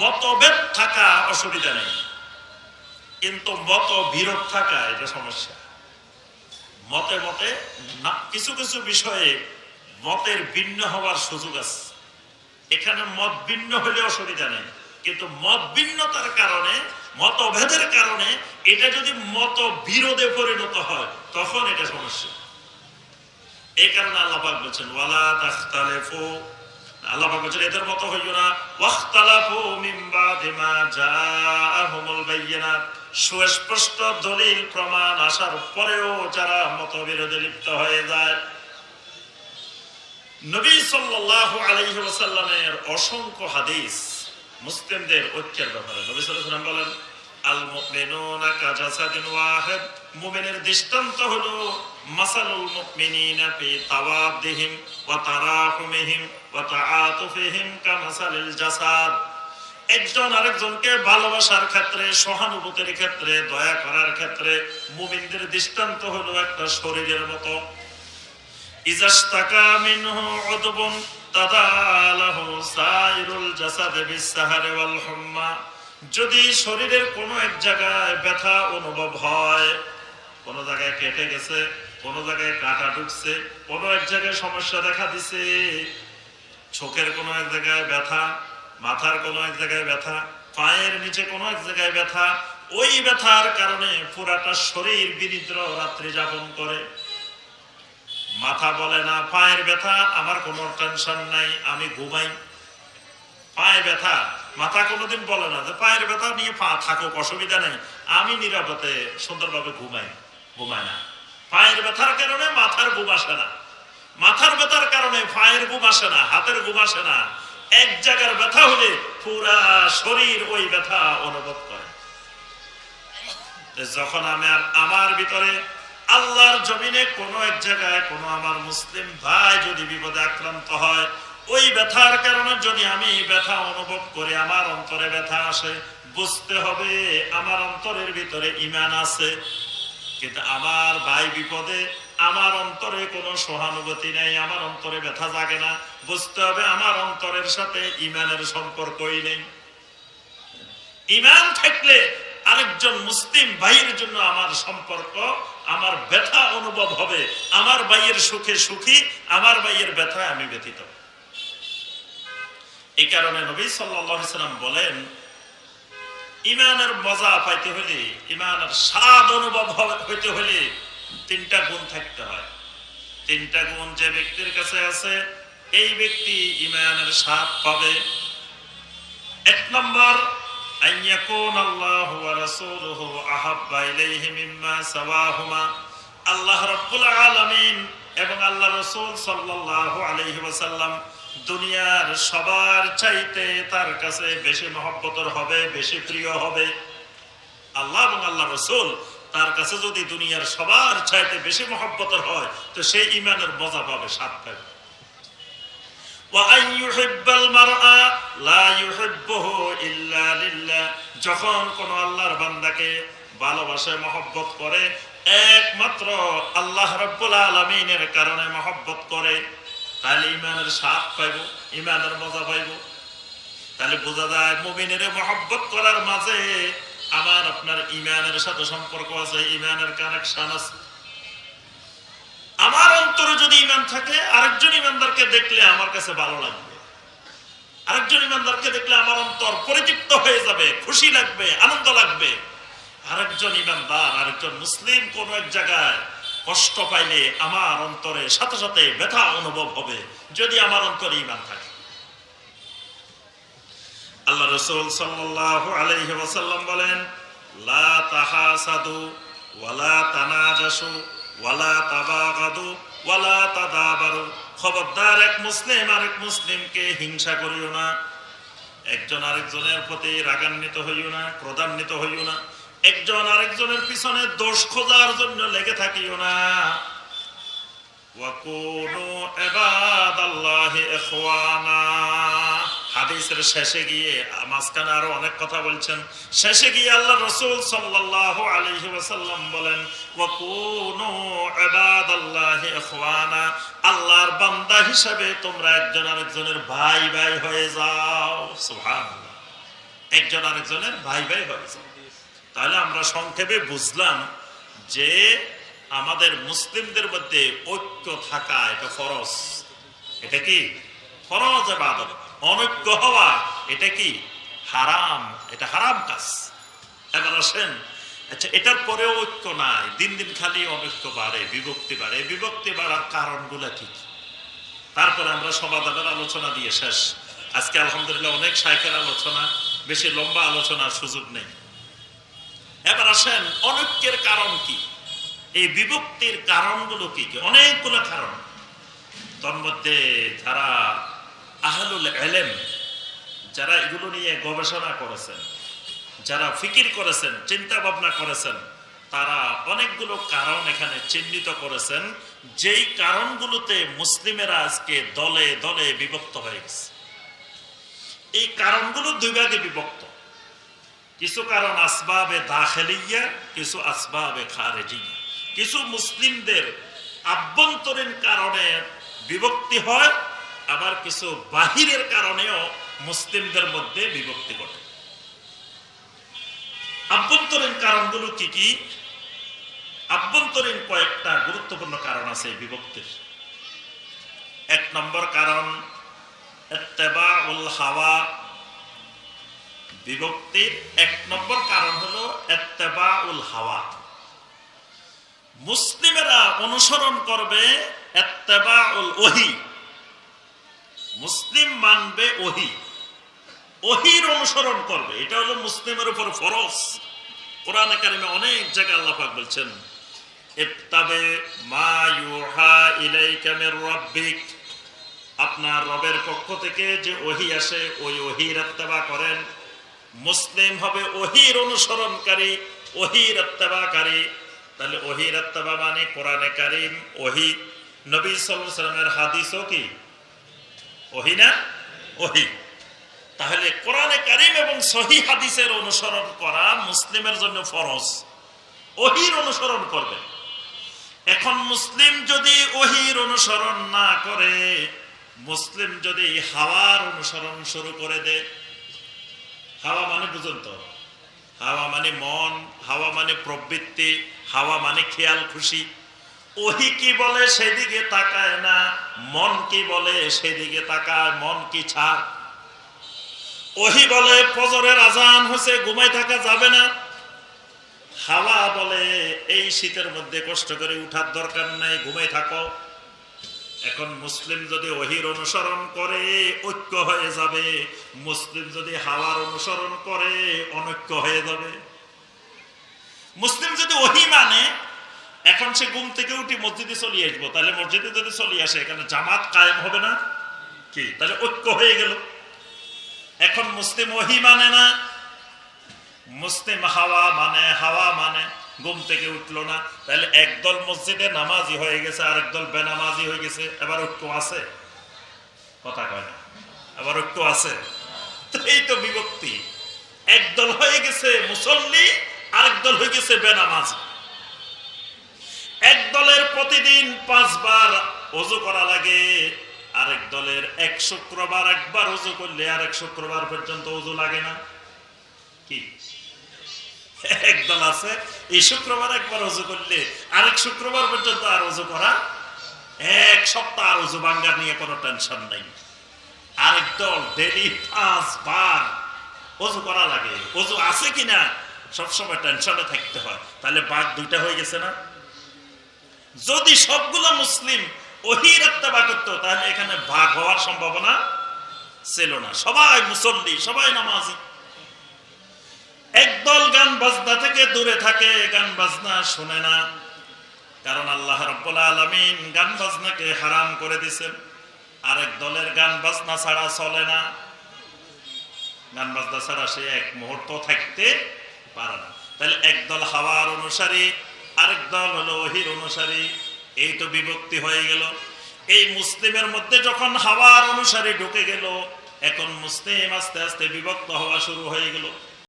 মতভেদ থাকা অসুবিধা নেই। কিন্তু মত বিরোধ থাকা এটা সমস্যা। মতে মতে না, কিছু কিছু বিষয়ে মতের ভিন্ন হওয়ার সুযোগ আছে। এখানে মত ভিন্ন হলে অসুবিধা নেই। কিন্তু মত ভিন্নতার কারণে, মতভেদের কারণে এটা যদি মত বিরোধে পরিণত হয়, তখন এটা সমস্যা। এই কারণে আল্লাহ বলছেন, ওয়ালা তাখতালিফু আল্লাহ প্রমাণ আসার পরেও যারা মতবিরোধে লিপ্ত হয়ে যায়। নবী সাল্লাল্লাহু আলাইহি অসংখ্য হাদিস মুসলিমদের ঐক্যের ব্যাপারে। নবী সাল্লাল্লাহু বলেন আল মুমিনুনা কাজাসাদিন ওয়াহিদ মুমিনের দৃষ্টান্ত হলো মাসালুল মুমিনিনা ফি তাওয়াদ্দিহিম ওয়া তারাহুমিহিম ওয়া তাআতুফিহিম কামাসালিল জাসাদ একজন আরেকজনকে ভালোবাসার ক্ষেত্রে, সহানুভূতির ক্ষেত্রে, দয়া করার ক্ষেত্রে মুমিনদের দৃষ্টান্ত হলো একটা শরীরের মতো। ইজাস্তাকা মিনহু উদবুন তাদালাহু সাইরুল জাসাদ বিসসাহারি ওয়াল হুম্মা। যদি শরীরের কোনো এক জায়গায় ব্যথা অনুভব হয়, কোন জায়গায় কেটে গেছে, কোন জায়গায় কাটা ঢুকছে, কোন এক জায়গায় সমস্যা দেখা দিছে, চোখের কোনো এক জায়গায় ব্যথা, মাথার কোনো এক জায়গায় ব্যথা, পায়ের নিচে কোনো এক জায়গায় ব্যথা, ওই ব্যথার কারণে পুরাটা শরীর বিনিদ্র রাত্রি যাপন করে। মাথা বলে না, পায়ের ব্যথা, আমার কোনো টেনশন নাই, আমি ঘুমাই। পায়ে ব্যথা মাথা কোনোদিন বলে না, যে পায়ের ব্যথা নিয়ে পা থাকুক, অসুবিধা নেই। আমি নিরাপদে, সুন্দরভাবে ঘুমাই ঘুমাই না। পায়ের ব্যথার কারণে মাথার ঘুম আসে না। মাথার ব্যথার কারণে পায়ের ঘুম আসে না, হাতের ঘুম আসে না। এক জায়গার ব্যথা হলে পুরা শরীর ওই ব্যথা অনুভব করে। যখন আমি আমার ভিতরে আল্লাহর জমিনে কোনো এক জায়গায় কোনো আমার মুসলিম ভাই যদি বিপদে আক্রান্ত হয় ওই ব্যথার কারণে যদি আমি ব্যথা অনুভব করি, আমার অন্তরে ব্যথা আসে, বুঝতে হবে আমার অন্তরের ভিতরে ইমান আছে। কিন্তু আমার ভাই বিপদে আমার অন্তরে কোনো সহানুভূতি নেই, আমার অন্তরে ব্যথা জাগে না। বুঝতে হবে আমার অন্তরের সাথে ইমানের সম্পর্কই নেই। ইমান থাকলে আরেকজন মুসলিম ভাইয়ের জন্য আমার সম্পর্ক, আমার ব্যথা অনুভব হবে। আমার ভাইয়ের সুখে সুখী, আমার ভাইয়ের ব্যথায় আমি ব্যথিত। এই কারণে নবী সাল্লাম বলেন, ইমানের মজা পাইতে হলে, ইমানের স্বাদ অনুভব হইতে হলে তিনটা গুণ থাকতে হয়। তিনটা গুণ যে ব্যক্তির কাছে আছে, এই ব্যক্তি ইমানের স্বাদ পাবে। এক নম্বর আল্লাহ রবুল আলমিন এবং আল্লাহ রসুল সাল্লাহ আলহিম দুনিয়ার সবার চাইতে তার কাছে বেশি মহব্বতর হবে, বেশি প্রিয় হবে। আল্লাহ এবং আল্লাহ রসুল তার কাছে যদি দুনিয়ার সবার চাইতে বেশি মহব্বতর হয়, তো সেই ইমানের মজা পাবে সাত পাবে যখন কোন আল্লাহর বান্দাকে ভালোবাসে, মহব্বত করে, একমাত্র আল্লাহ রব্বুল আলমিনের কারণে মহব্বত করে তাহলে ইমানের স্বাদ পাইব, ইমানের মজা পাইব। তাহলে বোঝা যায় মুমিনের মহব্বত করার মাঝে আমার আপনার ইমানের সাথে সম্পর্ক আছে, ইমানের কানেকশন আছে। আমার অন্তরে যদি ইমান থাকে, আরেকজন ইমানদারকে দেখলে আমার কাছে ভালো লাগবে। আরেকজন ইমানদারকে দেখলে আমার অন্তর পরিতৃপ্ত হয়ে যাবে, খুশি লাগবে, আনন্দ লাগবে। আরেকজন ইমানদার, আরেকজন মুসলিম কোন এক জায়গায় কষ্ট পাইলে আমার অন্তরে সাথে সাথে ব্যথা অনুভব হবে, যদি আমার অন্তরে ইমান থাকে। আল্লাহ রসুল সাল্লাল্লাহু আলাইহি ওয়াসাল্লাম বলেন, লা তাহাসাদু ওয়ালা তানাজাসু ওয়ালা তাবাগাদু ওয়ালা তাদাবারু। খবরদার এক মুসলিম আরেক মুসলিমকে হিংসা করিও না। একজন আরেকজনের প্রতি রাগান্বিত হইও না, ক্রোধান্বিত হইও না। একজন আরেকজনের পিছনে দোষ খোঁজার জন্য লেগে থাকিও না। হাদিসের শেষে গিয়ে, মাঝখানে আরও অনেক কথা বলছেন। শেষে গিয়ে আল্লাহ রসুল আল্লাহর বান্দা হিসাবে তোমরা একজন আরেকজনের ভাই ভাই হয়ে যাও। সুবহানাল্লাহ। একজন আরেকজনের ভাই ভাই হয়েছে তাহলে আমরা সংক্ষেপে বুঝলাম যে আমাদের মুসলিমদের মধ্যে ঐক্য থাকা এটা ফরজ। এটা কি? ফরজ এবাদত অনৈক্য হওয়া, এটা কি? হারাম। এটা হারাম কাজ। এবার আসেন আচ্ছা এটার পরেও ঐক্য নাই। দিন দিন খালি অনৈক্য বাড়ে, বিভক্তি বাড়ে। বিভক্তি বাড়ার কারণগুলো কি? তারপরে আমরা সমাধানের আলোচনা দিয়ে শেষ। আজকে আলহামদুলিল্লাহ অনেক সাইকেল আলোচনা, বেশি লম্বা আলোচনার সুযোগ নেই। এবার আসেন অনৈক্যের কারণ কি? এই বিভক্তির কারণগুলো কি কি? অনেকগুলো কারণ। তার মধ্যে যারা আহলুল এলেম, যারা এগুলো নিয়ে গবেষণা করেছেন, যারা ফিকির করেছেন চিন্তা ভাবনা করেছেন, তারা অনেকগুলো কারণ এখানে চিহ্নিত করেছেন, যেই কারণগুলোতে মুসলিমেরা আজকে দলে দলে বিভক্ত হয়ে গেছে। এই কারণগুলো দুই ভাগে বিভক্ত কিছু কারণ আসবাবে দাখেলিয়া, কিছু আসবাবে খারেজিয়া। কিছু মুসলিমদের আভ্যন্তরীণ কারণে বিভক্তি হয়, আবার কিছু বাহিরের কারণেও মুসলিমদের মধ্যে বিভক্তি ঘটে। আভ্যন্তরীণ কারণগুলো কি কি? আভ্যন্তরীণ কয়েকটা গুরুত্বপূর্ণ কারণ আছে বিভক্তির। এক নম্বর কারণ হাওয়া বিভক্তির এক নম্বর কারণ হলো ইত্তেবাউল হাওয়া। মুসলিমেরা অনুসরণ করবে এত্তেবা উল ওহি। মুসলিম মানবে ওহি। ওহির অনুসরণ করবে। এটা হলো মুসলিমের উপর ফরজ। কোরআন কারিমে অনেক জায়গায় আল্লাহ পাক বলছেন, ইত্তাবে মা ইউহা ইলাইকা মির রাব্বিক। আপনার রবের পক্ষ থেকে যে ওহি আসে, ওই ওহির ইত্তেবা করেন। মুসলিম হবে ওহির অনুসরণকারী, ওহির ইত্তেবাকারী তাহলে ওহির ইত্তেবা মানে কোরআনে কারিম, ওহি। নবী সাল্লামের হাদিসও কি? ওহি না? ওহি। তাহলে কোরআনে কারিম এবং সহি হাদিসের অনুসরণ করা মুসলিমের জন্য ফরজ। ওহির অনুসরণ করবে। এখন মুসলিম যদি ওহির অনুসরণ না করে, মুসলিম যদি হাওয়ার অনুসরণ শুরু করে দেয় হাওয়া মানে বুঝুন তো। হাওয়া মানে মন, হাওয়া মানে প্রবৃত্তি, হাওয়া মানে খেয়াল, খুশি। ওহি কি বলে সেদিকে তাকায় না, মন কি বলে সেদিকে তাকায়, মন কি ছাড় ওহি বলে ফজরের আজান হচ্ছে ঘুমাই থাকা যাবে না। হাওয়া বলে এই শীতের মধ্যে কষ্ট করে উঠার দরকার নাই ঘুমাই থাকো। এখন মুসলিম যদি ওহির অনুসরণ করে, ঐক্য হয়ে যাবে। মুসলিম যদি হাওয়ার অনুসরণ করে, অনৈক্য হয়ে যাবে। মুসলিম যদি ওহি মানে এখন সে ঘুম থেকে উঠি মসজিদে চলে আসব, তাহলে মসজিদে যদি চলে আসে, এখানে জামাত কায়েম হবে না? কি? তাহলে ঐক্য হয়ে গেল। এখন মুসলিম ওহি মানে না, মুসলিম হাওয়া মানে হাওয়া মানে ঘুম থেকে উঠল না। তাহলে একদল মসজিদে নামাজি হয়ে গেছে আর একদল বেনামাজি হয়ে গেছে। এবার ঐক্য আছে। কথা কয় না। আবার ঐক্য আছে। এই তো বিভক্তি। একদল হয়ে গেছে মুসল্লি, আরেক দল হয়ে গেছে বেনামাজি। এক দলের প্রতিদিন পাঁচবার অজু করা লাগে, আরেক দলের এক শুক্রবার, একবার অজু করলে আরেক শুক্রবার পর্যন্ত অজু লাগে না। কি? একদল আছে। এই শুক্রবার একবার অজু করলে আরেক শুক্রবার পর্যন্ত আর অজু করা এক সপ্তাহ আর অজু বাঙ্গার নিয়ে কোনো টেনশন নাই। আরেক দল ডেলি পাঁচবার অজু করা লাগে। অজু আছে কিনা সবসময় টেনশনে থাকতে হয়। তাহলে বাঘ দুইটা হয়ে গেছে না? যদি সবগুলো মুসলিম ওহির বা করতো, তাহলে এখানে ভাগ হওয়ার সম্ভাবনা ছিল না। সবাই মুসল্লি, সবাই নামাজি। একদল গান বাজনা থেকে দূরে থাকে, গান বাজনা শুনে না। কারণ আল্লাহ রব্বুল আলমিন গান বাজনাকে হারাম করে দিছেন আরেক দলের গান বাজনা ছাড়া চলে না। গান বাজনা ছাড়া সে এক মুহূর্ত থাকতে পারে না। তাহলে একদল হাওয়ার অনুসারী, আরেক দল হলো ওহির অনুসারী। এই তো বিভক্তি হয়ে গেল। এই মুসলিমের মধ্যে যখন হাওয়ার অনুসারী ঢুকে গেল, এখন মুসলিম আস্তে আস্তে বিভক্ত হওয়া শুরু হয়ে গেল।